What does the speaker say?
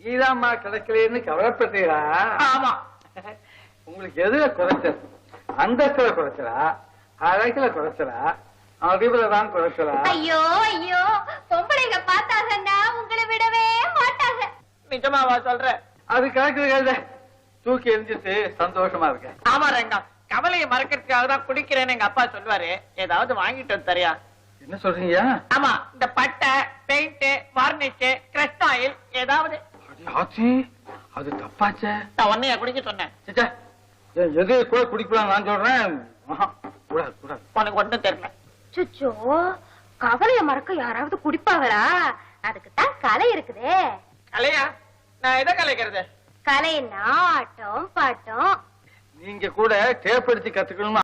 கீதாம்மா கிடைக்கலன்னு கவலைப்பட்டீங்களா ஆமா. உங்களுக்கு எதுல குறைச்சல்? அந்தஸ்துல குறைச்சலா? அழகுல குறைச்சலா? அறிவுல தான் குறைச்சலா? ஐயோ ஐயோ. பொம்பளைங்க பார்த்தாங்கன்னா உங்களை விடவே மாட்டாங்க. நிஜமாவா சொல்ற. அது கணக்கு தூக்கி எரிஞ்சிட்டு சந்தோஷமா இருக்கேன் ஆமா ரங்கா. கவலையை மறக்கிறதுக்காக தான் குடிக்கிறேன்னு எங்க அப்பா சொல்லுவாரு. ஏதாவது வாங்கிட்டு வந்து தரியா? என்ன சொல்றீங்க? ஆமா இந்த பட்டை பெயிண்ட் வார்னிஷ் கிரஸ்ட் ஆயில் ஏதாவது ஆச்சி அது தப்பாச்சே. நான் உன்னைய குடிக்க சொன்னேன் எது கூட குடிக்கலாம் நான் சொல்றேன். கூடாது கூடாது. உனக்கு ஒண்ணும் தெரியல. சுச்சோ கவலைய மறக்க யாராவது குடிப்பாங்களா? அதுக்கு தான் கலை இருக்குதே. கலையா? நான் எதை கலைக்கிறது? கலைன்னா ஆட்டம் பாட்டம். நீங்க கூட டேப் அடிச்சு கத்துக்கணும்னு